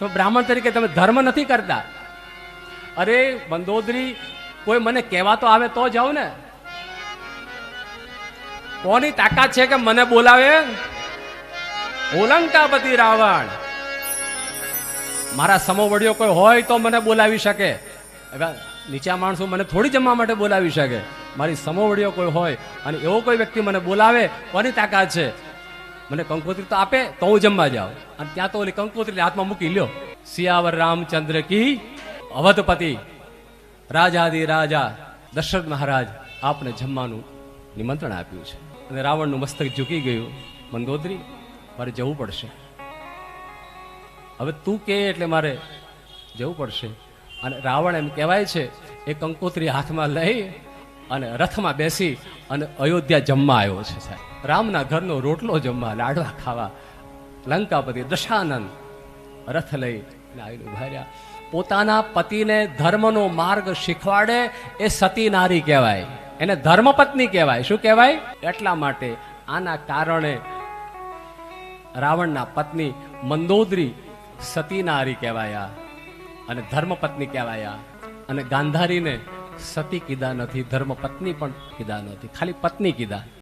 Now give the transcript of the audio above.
તો બ્રાહ્મણ તરીકે તમે ધર્મ નથી કરતા. અરે મંદોદરી કોઈ મને કહેવા તો આવે તો જાઉં ને. કોની તાકાત છે કે મને બોલાવે? ઓલંકાપતિ રાવણ. મારા સમોવડીઓ કોઈ હોય તો મને બોલાવી શકે. હવે નીચા માણસો મને થોડી જમવા માટે બોલાવી શકે. મારી સમોવડીઓ કોઈ હોય અને એવો કોઈ વ્યક્તિ મને બોલાવે, કોની તાકાત છે? મને કંકોત્રી તો આપે, તો હું જમવા જાઉં. અને ત્યાં તો ઓલી કંકોત્રી હાથમાં મૂકી લ્યો. સિયાવર રામચંદ્ર કી અવધપતિ. રાજાદી રાજા, દશરથ મહારાજ, આપને જમવાનું નિમંત્રણ આપ્યું છે. અને રાવણનું મસ્તક ઝૂકી ગયું. મંદોદરી મારે જવું પડશે. હવે તું કે એટલે મારે જવું પડશે. અને રાવણ એમ કહેવાય છે, એ કંકોત્રી હાથમાં લઈ અને રથમાં બેસી અને અયોધ્યા જમવા આવ્યો છે સાહેબ. રામના ઘરનો રોટલો જમવા લાડવા ખાવા લંકાપતિ દશાનંદ રથ લઈ આવીને ઊભા પોતાના પતિને ધર્મનો માર્ગ શીખવાડે એ સતી નારી કહેવાય. એને ધર્મપત્ની કહેવાય. શું કહેવાય? એટલા માટે આના કારણે રાવણના પત્ની મંદોદરી સતી નારી કહેવાયા અને ધર્મપત્ની કહેવાયા અને ગાંધારીને સતી કીધા નથી ધર્મ પત્ની પણ કીધા નથી ખાલી પત્ની કીધા.